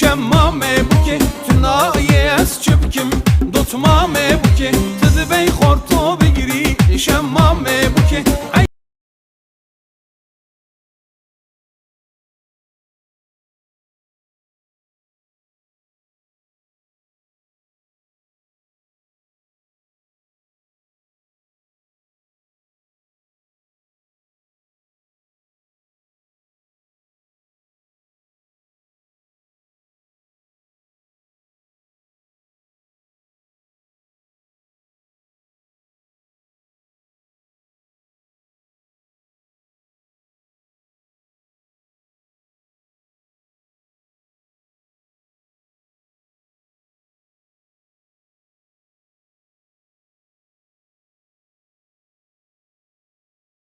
çöpkim Şemmame buke Tünaye ez çöpkim